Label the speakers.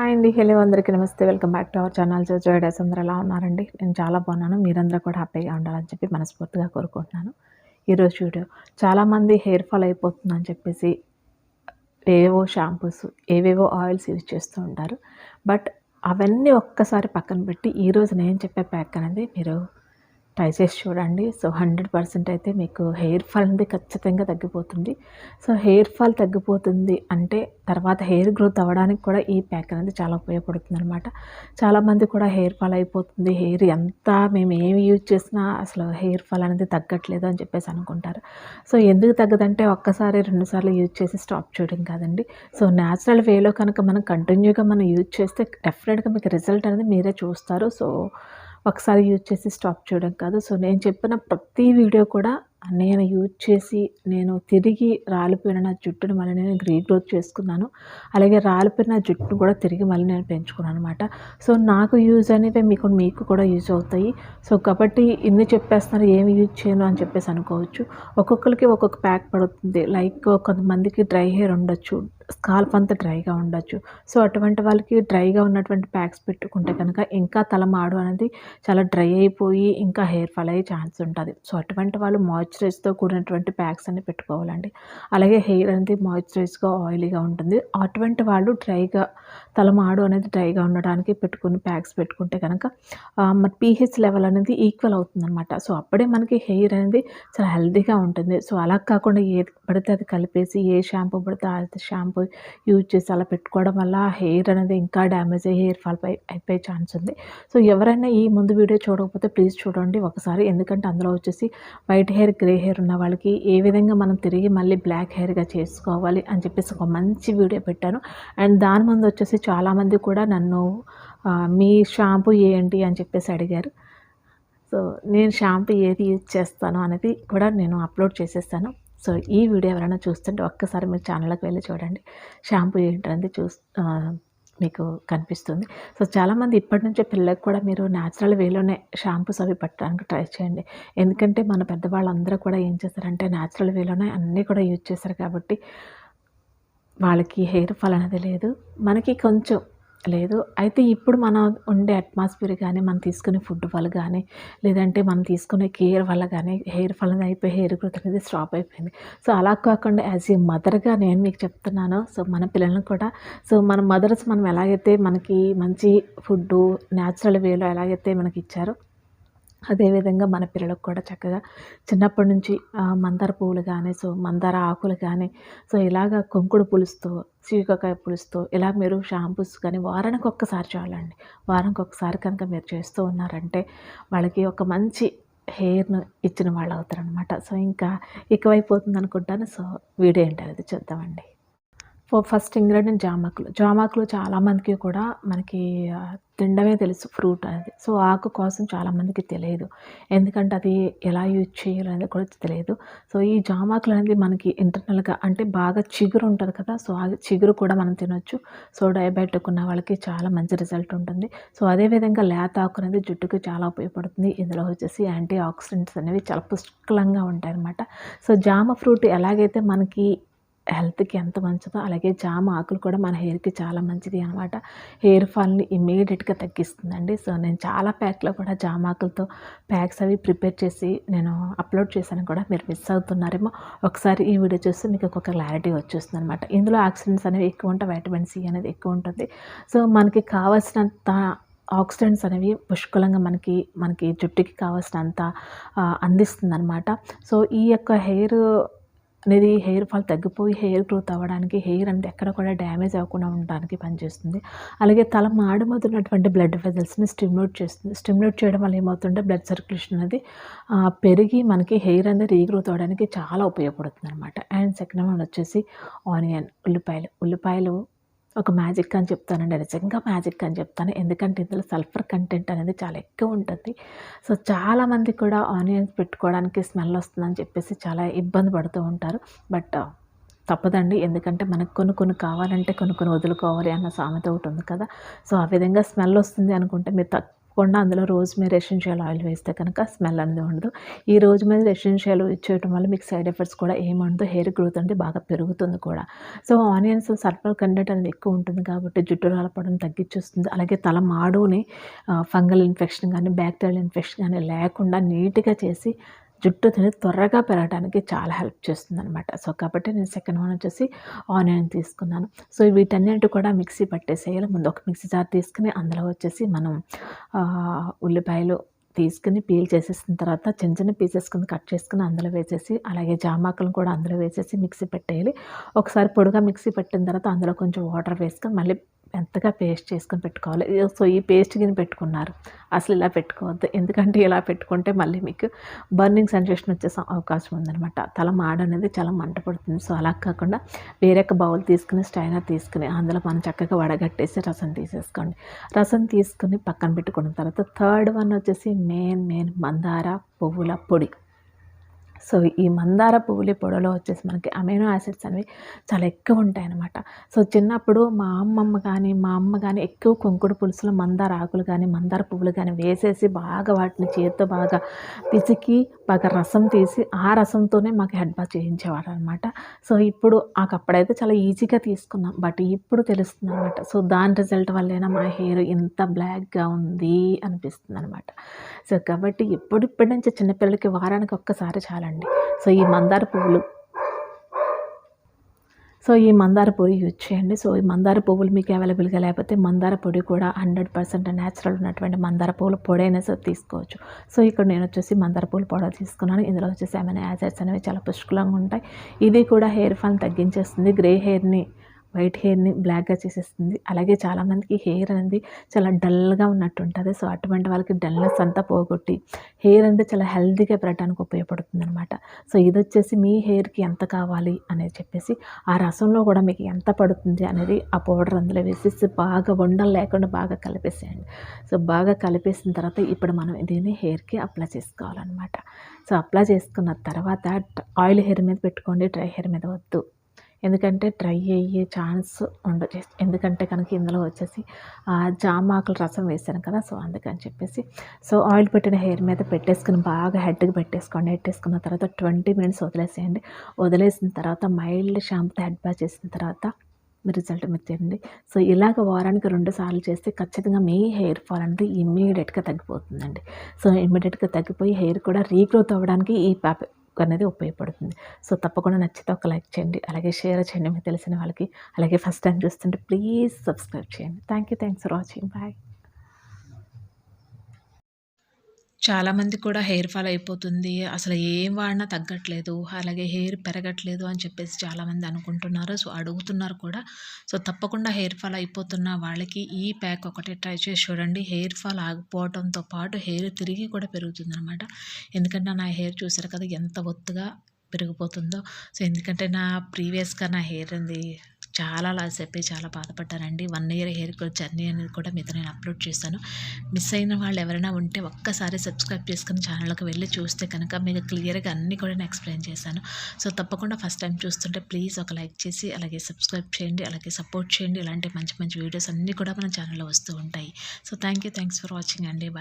Speaker 1: Hi అండి. Hello అందరికీ నమస్తే. Welcome back to our channel. జోజో అందరూ ఎలా ఉన్నారండి? నేను చాలా బాగున్నాను. మీరందరూ కూడా హ్యాపీగా ఉండాలని చెప్పి మనస్ఫూర్తిగా కోరుకుంటున్నాను. ఈరోజు వీడియో చాలామంది హెయిర్ ఫాల్ అయిపోతుందని చెప్పేసి ఏవేవో షాంపూస్ ఏవేవో ఆయిల్స్ యూజ్ చేస్తూ ఉంటారు. బట్ అవన్నీ ఒక్కసారి పక్కన పెట్టి ఈరోజు నేను చెప్పే ప్యాక్ అనేది మీరు ట్రై చేసి చూడండి. సో హండ్రెడ్ పర్సెంట్ అయితే మీకు హెయిర్ ఫాల్ అనేది ఖచ్చితంగా తగ్గిపోతుంది. సో హెయిర్ ఫాల్ తగ్గిపోతుంది అంటే తర్వాత హెయిర్ గ్రోత్ అవ్వడానికి కూడా ఈ ప్యాక్ అనేది చాలా ఉపయోగపడుతుంది అనమాట చాలామంది కూడా హెయిర్ ఫాల్ అయిపోతుంది. హెయిర్ ఎంత మేము ఏమి యూజ్ చేసినా అసలు హెయిర్ ఫాల్ అనేది తగ్గట్లేదు అని చెప్పేసి అనుకుంటారు. సో ఎందుకు తగ్గదంటే ఒక్కసారి రెండుసార్లు యూజ్ చేసి స్టాప్ చేయడం కాదండి. సో న్యాచురల్ వేలో కనుక మనం కంటిన్యూగా మనం యూజ్ చేస్తే డెఫినెట్గా మీకు రిజల్ట్ అనేది మీరే చూస్తారు. సో ఒకసారి యూజ్ చేసి స్టాప్ చేయడం కాదు. సో నేను చెప్పిన ప్రతి వీడియో కూడా నేను యూజ్ చేసి నేను తిరిగి రాలిపోయిన నా జుట్టును మళ్ళీ నేను రీగ్రోత్ చేసుకున్నాను. అలాగే రాలిపోయిన జుట్టును కూడా తిరిగి మళ్ళీ నేను పెంచుకున్నాను అనమాట సో నాకు యూజ్ అనేవి మీకు మీకు కూడా యూజ్ అవుతాయి. సో కాబట్టి ఇన్ని చెప్పేస్తున్నారు ఏమి యూజ్ చేయను అని చెప్పేసి అనుకోవచ్చు. ఒక్కొక్కరికి ఒక్కొక్క ప్యాక్ పడుతుంది. లైక్ కొంతమందికి డ్రై హెయిర్ ఉండొచ్చు స్కాల్ప్ అంతా డ్రైగా ఉండొచ్చు. సో అటువంటి వాళ్ళకి డ్రైగా ఉన్నటువంటి ప్యాక్స్ పెట్టుకుంటే కనుక ఇంకా తల మాడు అనేది చాలా డ్రై అయిపోయి ఇంకా హెయిర్ ఫాల్ అయ్యే ఛాన్స్ ఉంటుంది. సో అటువంటి వాళ్ళు మాయిశ్చరైజ్తో కూడినటువంటి ప్యాక్స్ అన్ని పెట్టుకోవాలండి. అలాగే హెయిర్ అనేది మాయిశ్చరైజ్గా ఆయిలీగా ఉంటుంది. అటువంటి వాళ్ళు డ్రైగా తలమాడు అనేది డ్రైగా ఉండడానికి పెట్టుకుని ప్యాక్స్ పెట్టుకుంటే కనుక మరి పీహెచ్ లెవెల్ అనేది ఈక్వల్ అవుతుందన్నమాట. సో అప్పుడే మనకి హెయిర్ అనేది చాలా హెల్తీగా ఉంటుంది. సో అలా కాకుండా ఏది పడితే అది కలిపేసి ఏ షాంపూ పడితే అది షాంపూ యూజ్ చేసి అలా పెట్టుకోవడం వల్ల హెయిర్ అనేది ఇంకా డ్యామేజ్ అయ్యి హెయిర్ ఫాల్ పై అయిపోయే ఛాన్స్ ఉంది. సో ఎవరైనా ఈ ముందు వీడియో చూడకపోతే ప్లీజ్ చూడండి. ఒకసారి ఎందుకంటే అందులో వచ్చేసి వైట్ హెయిర్ గ్రే హెయిర్ ఉన్న వాళ్ళకి ఏ విధంగా మనం తిరిగి మళ్ళీ బ్లాక్ హెయిర్గా చేసుకోవాలి అని చెప్పేసి ఒక మంచి వీడియో పెట్టాను. అండ్ దాని ముందు వచ్చేసి చాలామంది కూడా నన్ను మీ షాంపూ ఏంటి? అని చెప్పేసి అడిగారు. సో నేను షాంపూ ఏది యూజ్ చేస్తాను? అనేది కూడా నేను అప్లోడ్ చేసేస్తాను. సో ఈ వీడియో ఎవరైనా చూస్తుంటే ఒక్కసారి మీరు ఛానల్కి వెళ్ళి చూడండి. షాంపూ ఏంటనేది చూ మీకు కనిపిస్తుంది. సో చాలామంది ఇప్పటి నుంచే పిల్లలకు కూడా మీరు న్యాచురల్ వేలోనే షాంపూస్ అవి పట్టడానికి ట్రై చేయండి. ఎందుకంటే మన పెద్దవాళ్ళందరూ కూడా ఏం చేస్తారంటే న్యాచురల్ వేలోనే అన్నీ కూడా యూజ్ చేస్తారు కాబట్టి వాళ్ళకి హెయిర్ ఫాల్ అనేది లేదు. మనకి కొంచెం లేదు. అయితే ఇప్పుడు మనం ఉండే అట్మాస్ఫియర్ కానీ మనం తీసుకునే ఫుడ్ వల్ల కానీ లేదంటే మనం తీసుకునే కేర్ వల్ల కానీ హెయిర్ ఫాల్ అనేది అయిపోయి హెయిర్ గ్రోత్ అనేది స్టాప్ అయిపోయింది. సో అలా కాకుండా యాజ్ ఏ మదర్గా నేను మీకు చెప్తున్నాను. సో మన పిల్లలను కూడా. సో మన మదర్స్ మనం ఎలాగైతే మనకి మంచి ఫుడ్డు న్యాచురల్ వేలో ఎలాగైతే మనకి ఇచ్చారో అదేవిధంగా మన పిల్లలకు కూడా చక్కగా చిన్నప్పటి నుంచి మందార పువ్వులు కానీ సో మందార ఆకులు కానీ సో ఇలాగ కొంకుడు పులుస్తూ చీకకాయ పులుస్తూ ఇలా మీరు షాంపూస్ కానీ వారానికి ఒక్కసారి చాలండి. వారానికి ఒకసారి కనుక మీరు చేస్తూ ఉన్నారంటే వాళ్ళకి ఒక మంచి హెయిర్ను ఇచ్చిన వాళ్ళు అవుతారనమాట సో ఇంకా ఎక్కువైపోతుంది అనుకుంటాను. సో వీడియో ఏంటనేది చూద్దామండి. First ingredient జామాకులు. జామాకులు చాలామందికి కూడా మనకి తినడమే తెలుసు ఫ్రూట్ అనేది. సో ఆకు కోసం చాలామందికి తెలియదు. ఎందుకంటే అది ఎలా యూజ్ చేయాలనేది కూడా తెలియదు. సో ఈ జామాకులు అనేది మనకి ఇంటర్నల్గా అంటే బాగా చిగురు ఉంటుంది కదా సో ఆ చిగురు కూడా మనం తినొచ్చు. సో డయాబెటిక్ ఉన్న వాళ్ళకి చాలా మంచి రిజల్ట్ ఉంటుంది. సో అదేవిధంగా లేత ఆకు అనేది జుట్టుకి చాలా ఉపయోగపడుతుంది. ఇందులో వచ్చేసి యాంటీ ఆక్సిడెంట్స్ అనేవి చాలా పుష్కలంగా ఉంటాయి అన్నమాట సో జామ ఫ్రూట్ ఎలాగైతే మనకి హెల్త్కి ఎంత మంచిదో అలాగే జామ ఆకులు కూడా మన హెయిర్కి చాలా మంచిది అనమాట హెయిర్ ఫాల్ని ఇమీడియట్గా తగ్గిస్తుందండి. సో నేను చాలా ప్యాక్లో కూడా జామ ఆకులతో ప్యాక్స్ అవి ప్రిపేర్ చేసి నేను అప్లోడ్ చేశాను కూడా. మీరు మిస్ అవుతున్నారేమో ఒకసారి ఈ వీడియో చూస్తే మీకు ఒక క్లారిటీ వచ్చేస్తుంది అనమాట ఇందులో ఆక్సిడెంట్స్ అనేవి ఎక్కువ ఉంటాయి. వైటమిన్ సి అనేది ఎక్కువ ఉంటుంది. సో మనకి కావాల్సినంత ఆక్సిడెంట్స్ అనేవి పుష్కలంగా మనకి మనకి జుట్టుకి కావాల్సినంత అందిస్తుంది అనమాట సో ఈ యొక్క హెయిర్ అనేది హెయిర్ ఫాల్ తగ్గిపోయి హెయిర్ గ్రోత్ అవ్వడానికి హెయిర్ అంటే ఎక్కడ కూడా డ్యామేజ్ అవ్వకుండా ఉండడానికి పనిచేస్తుంది. అలాగే తల మాడుమతున్నటువంటి బ్లడ్ వెజల్స్ని స్టిమ్యులేట్ చేస్తుంది. స్టిమ్యులేట్ చేయడం వల్ల ఏమవుతుంటే బ్లడ్ సర్క్యులేషన్ అనేది పెరిగి మనకి హెయిర్ అనేది రీగ్రోత్ అవ్వడానికి చాలా ఉపయోగపడుతుంది అనమాట అండ్ సెకండ్ వన్ వచ్చేసి ఆనియన్ ఉల్లిపాయలు. ఉల్లిపాయలు ఒక మ్యాజిక్ అని చెప్తానండి. నిజంగా మ్యాజిక్ అని చెప్తాను. ఎందుకంటే ఇందులో సల్ఫర్ కంటెంట్ అనేది చాలా ఎక్కువ ఉంటుంది. సో చాలామంది కూడా ఆనియన్స్ పెట్టుకోవడానికి స్మెల్ వస్తుందని చెప్పేసి చాలా ఇబ్బంది పడుతూ ఉంటారు. బట్ తప్పదండి. ఎందుకంటే మనకు కొన్ని కొన్ని కావాలంటే కొన్ని కొన్ని వదులుకోవాలి అన్న సామెత ఒకటి ఉంది కదా. సో ఆ విధంగా స్మెల్ వస్తుంది అనుకుంటే మీరు తప్పకుండా అందులో రోజ్మేరీ ఎసెన్షియల్ ఆయిల్ వేస్తే కనుక స్మెల్ అనేది ఉండదు. ఈ రోజ్మేరీ ఎసెన్షియల్ ఇచ్చేయటం వల్ల మీకు సైడ్ ఎఫెక్ట్స్ కూడా ఏముండదు హెయిర్ గ్రోత్ అంటే బాగా పెరుగుతుంది కూడా. సో ఆనియన్స్ సల్ఫర్ కంటెంట్ అనేది ఎక్కువ ఉంటుంది కాబట్టి జుట్టు రాలపడం తగ్గించేస్తుంది. అలాగే తల మాడుని ఫంగల్ ఇన్ఫెక్షన్ కానీ బ్యాక్టీరియల్ ఇన్ఫెక్షన్ కానీ లేకుండా నీట్గా చేసి జుట్టు అనేది త్వరగా పెరగడానికి చాలా హెల్ప్ చేస్తుంది అనమాట సో కాబట్టి నేను సెకండ్ వన్ వచ్చేసి ఆనియన్ తీసుకున్నాను. సో వీటన్నిటి కూడా మిక్సీ పట్టేసేయాలి. ముందు ఒక మిక్సీ జార్ తీసుకుని అందులో వచ్చేసి మనం ఉల్లిపాయలు తీసుకుని పీల్ చేసేసిన తర్వాత చిన్న చిన్న పీసెస్ కింద కట్ చేసుకుని అందులో వేసేసి అలాగే జామాకులను కూడా అందులో వేసేసి మిక్సీ పెట్టేయాలి. ఒకసారి పొడిగా మిక్సీ పెట్టిన తర్వాత అందులో కొంచెం వాటర్ వేసుకొని మళ్ళీ మెత్తగా పేస్ట్ చేసుకొని పెట్టుకోవాలి. సో ఈ పేస్ట్ కింద పెట్టుకున్నారు. అసలు ఇలా పెట్టుకోవద్దు. ఎందుకంటే ఇలా పెట్టుకుంటే మళ్ళీ మీకు బర్నింగ్ సెన్సేషన్ వచ్చే అవకాశం ఉందన్నమాట. తల మాడ అనేది చాలా మంట పడుతుంది. సో అలా కాకుండా వేరొక బౌల్ తీసుకుని స్టైనర్ తీసుకుని అందులో మనం చక్కగా వడగట్టేసి రసం తీసేసుకోండి. రసం తీసుకుని పక్కన పెట్టుకున్న తర్వాత థర్డ్ వన్ వచ్చేసి మెయిన్ మెయిన్ మందార పువ్వుల పొడి. సో ఈ మందార పువ్వుల పొడవలో వచ్చేసి మనకి అమైనో యాసిడ్స్ అనేవి చాలా ఎక్కువ ఉంటాయన్నమాట. సో చిన్నప్పుడు మా అమ్మమ్మ కానీ మా అమ్మ కానీ ఎక్కువ కొంకుడు పులుసులో మందార ఆకులు కానీ మందార పువ్వులు కానీ వేసేసి బాగా వాటిని చేత్తో బాగా పిసికి బాగా రసం తీసి ఆ రసంతోనే మాకు హెడ్ బాత్ చేయించేవారు అనమాట సో ఇప్పుడు నాకు అప్పుడైతే చాలా ఈజీగా తీసుకున్నాం. బట్ ఇప్పుడు తెలుస్తుంది అనమాట సో దాని రిజల్ట్ వల్లేనా మా హెయిర్ ఇంత బ్లాక్గా ఉంది అనిపిస్తుంది అనమాట సో కాబట్టి ఇప్పుడు ఇప్పటి నుంచి చిన్నపిల్లలకి వారానికి ఒక్కసారి చాలా అండి. సో ఈ మందార పువ్వులు. సో ఈ మందార పొడి యూజ్ చేయండి. సో ఈ మందార పువ్వులు మీకు అవైలబుల్గా లేకపోతే మందార పొడి కూడా హండ్రెడ్ పర్సెంట్ న్యాచురల్ ఉన్నటువంటి మందార పువ్వుల పొడి అయినా సరే తీసుకోవచ్చు. సో ఇక్కడ నేను వచ్చేసి మందార పువ్వుల పొడ తీసుకున్నాను. ఇందులో వచ్చేసి ఏమైనా యాసిడ్స్ అనేవి చాలా పుష్కలంగా ఉంటాయి. ఇది కూడా హెయిర్ ఫాల్ని తగ్గించేస్తుంది. గ్రే హెయిర్ని వైట్ హెయిర్ని బ్లాక్గా చేసేస్తుంది. అలాగే చాలామందికి హెయిర్ అనేది చాలా డల్గా ఉన్నట్టు ఉంటుంది సో అటువంటి వాళ్ళకి డల్నెస్ అంతా పోగొట్టి హెయిర్ అనేది చాలా హెల్తీగా పెరగడానికి ఉపయోగపడుతుంది అనమాట సో ఇది వచ్చేసి మీ హెయిర్కి ఎంత కావాలి అనేది చెప్పేసి ఆ రసంలో కూడా మీకు ఎంత పడుతుంది అనేది ఆ పౌడర్ అందులో వేసేసి బాగా వండలు లేకుండా బాగా కలిపేసేయండి. సో బాగా కలిపేసిన తర్వాత ఇప్పుడు మనం దీన్ని హెయిర్కి అప్లై చేసుకోవాలన్నమాట. సో అప్లై చేసుకున్న తర్వాత ఆయిల్ హెయిర్ మీద పెట్టుకోండి డ్రై హెయిర్ మీద వద్దు. ఎందుకంటే డ్రై అయ్యే ఛాన్స్ ఉండదు. ఎందుకంటే కనుక ఇందులో వచ్చేసి ఆ జామాకుల రసం వేసాను కదా సో అందుకని చెప్పేసి. సో ఆయిల్ పెట్టిన హెయిర్ మీద పెట్టేసుకుని బాగా హెడ్కి పెట్టేసుకోండి. పెట్టేసుకున్న తర్వాత ట్వంటీ మినిట్స్ వదిలేసేయండి. వదిలేసిన తర్వాత మైల్డ్ షాంపూతో హెడ్ బాత్ చేసిన తర్వాత మీ రిజల్ట్ మీరు సో ఇలాగ వారానికి రెండు సార్లు చేస్తే ఖచ్చితంగా మీ హెయిర్ ఫాల్ అనేది ఇమ్మీడియట్గా తగ్గిపోతుందండి. సో ఇమ్మీడియట్గా తగ్గిపోయి హెయిర్ కూడా రీగ్రోత్ అవ్వడానికి ఈ అనేది ఉపయోగపడుతుంది. సో తప్పకుండా నచ్చితే ఒక లైక్ చేయండి అలాగే షేర్ చేయండి మీకు తెలిసిన వాళ్ళకి. అలాగే ఫస్ట్ టైం చూస్తుంటే ప్లీజ్ సబ్స్క్రైబ్ చేయండి. Thank you thanks for watching. Bye. చాలామంది కూడా హెయిర్ ఫాల్ అయిపోతుంది. అసలు ఏం వాడినా తగ్గట్లేదు. అలాగే హెయిర్ పెరగట్లేదు అని చెప్పేసి చాలామంది అనుకుంటున్నారు. సో అడుగుతున్నారు కూడా. సో తప్పకుండా హెయిర్ ఫాల్ అయిపోతున్న వాళ్ళకి ఈ ప్యాక్ ఒకటి ట్రై చేసి చూడండి. హెయిర్ ఫాల్ ఆగిపోవడంతో పాటు హెయిర్ తిరిగి కూడా పెరుగుతుంది అనమాట ఎందుకంటే నా హెయిర్ చూసారు కదా ఎంత ఒత్తుగా పెరిగిపోతుందో. సో ఎందుకంటే నా ప్రీవియస్గా నా హెయిర్ ఉంది చాలా లాస్ అయిపోయి చాలా బాధపడ్డానండి. One year hair growth journey అనేది కూడా మీతో నేను అప్లోడ్ చేశాను. మిస్ అయిన వాళ్ళు ఎవరైనా ఉంటే ఒక్కసారి సబ్స్క్రైబ్ చేసుకుని ఛానల్కి వెళ్ళి చూస్తే కనుక మీకు క్లియర్గా అన్నీ కూడా నేను ఎక్స్ప్లెయిన్ చేశాను. సో తప్పకుండా ఫస్ట్ టైం చూస్తుంటే ప్లీజ్ ఒక లైక్ చేసి అలాగే సబ్స్క్రైబ్ చేయండి అలాగే సపోర్ట్ చేయండి. ఇలాంటి మంచి మంచి వీడియోస్ అన్నీ కూడా మన ఛానల్లో వస్తూ ఉంటాయి. So thank you thanks for watching అండి.